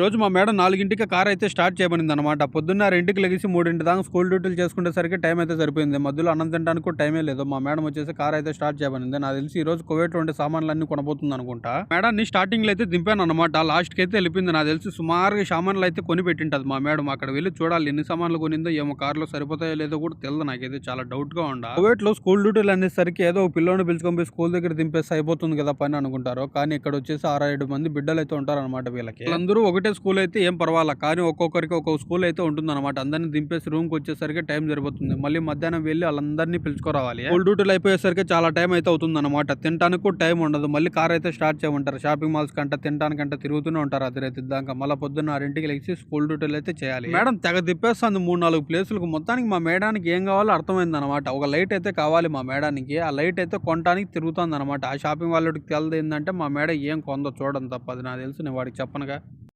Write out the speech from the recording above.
రోజు మా మేడం నాలుగింటికి కార్ అయితే స్టార్ట్ చేయబడింది అనమాట పొద్దున్న రెండింటికి లెగిసి మూడింటి దాకా స్కూల్ డ్యూటీలు చేసుకునేసరికి టైం అయితే సరిపోయింది. మధ్యలో అన్నం తినడానికి కూడా టైమే లేదు. మా మేడం వచ్చేసి కార్ అయితే స్టార్ట్ చేయబడింది. నాకు తెలిసి ఈ రోజు కువైట్ ఉండే సామాన్లు అన్ని కొనబోతుంది అనుకుంటా మేడాన్ని స్టార్టింగ్లో అయితే దింపాను అనమాట లాస్ట్కి అయితే వెళ్ళిపోయింది. నాకు తెలిసి సుమారుగా సామాన్లు అయితే కొని పెట్టింటది మా మేడం. అక్కడ వెళ్ళి చూడాలి ఎన్ని సామాన్లు కొనిందో ఏమో కార్లో సరిపోతాయో లేదో కూడా తెలియదు నాకైతే. చాలా డౌట్గా ఉండ. కువైట్ స్కూల్ డ్యూటీలు అనేసరికి ఏదో ఒక పిలుచుకొని పోయి స్కూల్ దగ్గర దింపేస్తే అయిపోతుంది కదా పని అనుకుంటారు. కానీ ఇక్కడ వచ్చేసి ఆరు ఏడు మంది బిడ్డలు అయితే ఉంటారు అనమాట వీళ్ళకి. వాళ్ళందరూ ఒకటి స్కూల్ అయితే ఏం పర్వాలా కానీ ఒక్కొక్కరికి ఒక్కొక్క స్కూల్ అయితే ఉంటుంది అనమాట అందరిని దింపేసి రూమ్కి వచ్చేసరికి టైం సరిపోతుంది. మళ్ళీ మధ్యాహ్నం వెళ్ళి వాళ్ళందరినీ పిలుచుకోరావాలి. స్కూల్ డ్యూటీలు అయిపోయేసరికి చాలా టైం అయితే అవుతుంది అనమాట తినడానికి టైం ఉండదు. మళ్ళీ కార్ అయితే స్టార్ట్ చేయమంటారు. షాపింగ్ మాల్స్ కంట తినడానికంటే తిరుగుతూనే ఉంటారు అర్ధరైతే దాకా. మళ్ళీ పొద్దున్న ఆరింటికి లెగిసి స్కూల్ డ్యూటీలు అయితే చేయాలి. మేడం తెగ తిప్పేస్తుంది మూడు నాలుగు ప్లేసులకు మొత్తానికి మా మేడానికి ఏం కావాలో అర్థమైంది అనమాట ఒక లైట్ అయితే కావాలి మా మేడానికి. ఆ లైట్ అయితే కొనడానికి తిరుగుతుంది అనమాట ఆ షాపింగ్ వాళ్ళకి తెలదు ఏంటంటే మా మేడ ఏం కొందో చూడడం తప్ప అది నాకు తెలుసు నేను వాడికి చెప్పనుగా.